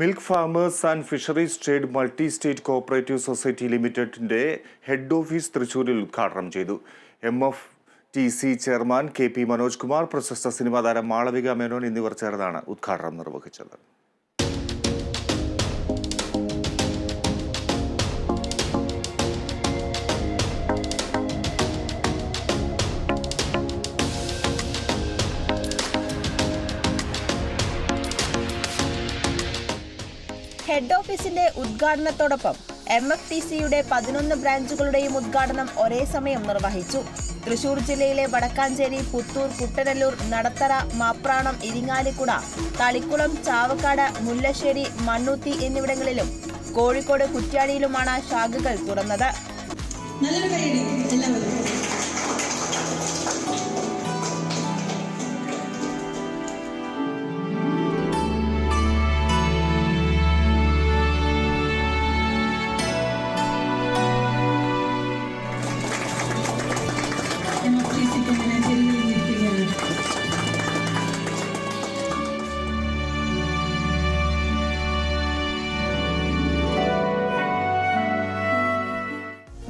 Milk farmers and fisheries trade multi state cooperative society ലിമിറ്റഡിന്റെ head office തൃശൂരിൽ ഉദ്ഘാടനം ചെയ്തു. M F T C chairman K P Manoj Kumar പ്രശസ്ത സിനിമാ താരം മാളവിക മേനോൻ എന്നിവർ ചേർന്നാണ് ഉദ്ഘാടനം നിർവഹിച്ചത്. ഹെഡ് ഓഫീസിന്റെ ഉദ്ഘാടനത്തോടൊപ്പം എം എഫ് ടി സിയുടെ പതിനൊന്ന് ബ്രാഞ്ചുകളുടെയും ഉദ്ഘാടനം ഒരേ സമയം നിർവഹിച്ചു. തൃശൂർ ജില്ലയിലെ വടക്കാഞ്ചേരി പുത്തൂർ കുട്ടനല്ലൂർ നടത്തറ മാപ്രാണം ഇരിങ്ങാലിക്കുട തളിക്കുളം ചാവക്കാട് മുല്ലശ്ശേരി മണ്ണൂത്തി എന്നിവിടങ്ങളിലും കോഴിക്കോട് കുറ്റ്യാടിയിലുമാണ് ശാഖകൾ തുറന്നത്. നല്ലൊരു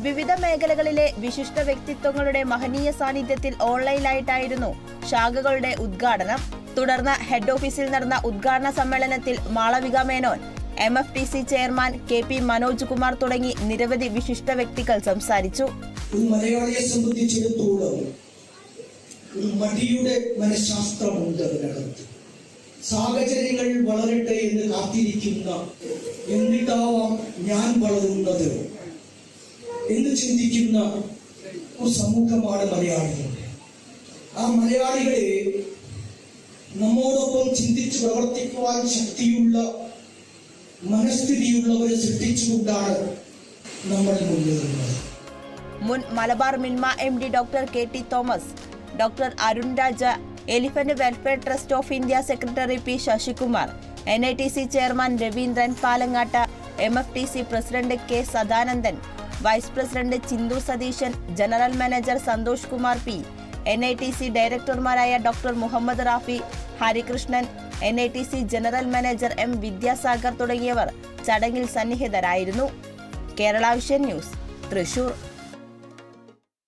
വിവിധ മേഖലകളിലെ വിശിഷ്ട വ്യക്തിത്വങ്ങളുടെ മഹനീയ സാന്നിധ്യത്തിൽ ഓൺലൈനായിട്ടായിരുന്നു ശാഖകളുടെ ഉദ്ഘാടനം. തുടർന്ന് ഹെഡ് ഓഫീസിൽ നടന്ന ഉദ്ഘാടന സമ്മേളനത്തിൽ Malavika Menon M F T C chairman K P Manoj Kumar തുടങ്ങി നിരവധി വിശിഷ്ട വ്യക്തികൾ സംസാരിച്ചു. മലയാളിയെ സംബന്ധിച്ചിടത്തോളം ഒരു മടിയുടെ മനഃശാസ്ത്രമുണ്ട് അതിനകത്ത്. സാഹചര്യങ്ങൾ വളരട്ടെ എന്ന് കാത്തിരിക്കുന്ന എന്നിട്ടാവാം ഞാൻ വളരുന്നത്. എന്ന് ചിന്തിക്കുന്ന ഒരു സമൂഹമാണ് മലയാളികൾ. ആ മലയാളികളെ നമ്മോടൊപ്പം ചിന്തിച്ച് പ്രവർത്തിക്കുവാൻ ശക്തിയുള്ള മനസ്ഥിതിയുള്ളവരെ സൃഷ്ടിച്ചുകൊണ്ടാണ് നമ്മൾ മുന്നേറുന്നത് മുൻ Malabar Milma M D doctor K T Thomas doctor Arun Raja elephant welfare trust of India secretary P Sasikumar N I T C chairman Raveendran Palangattu M F T C president K Sadanandan vice president Chinthu Satheesan general manager Santhosh Kumar P N I T C ഡയറക്ടർമാരായ doctor Muhammad Rafi Harikrishnan N I T C general manager M Vidyasagar തുടങ്ങിയവർ ചടങ്ങിൽ സന്നിഹിതരായിരുന്നു. Kerala vision news Thrissur.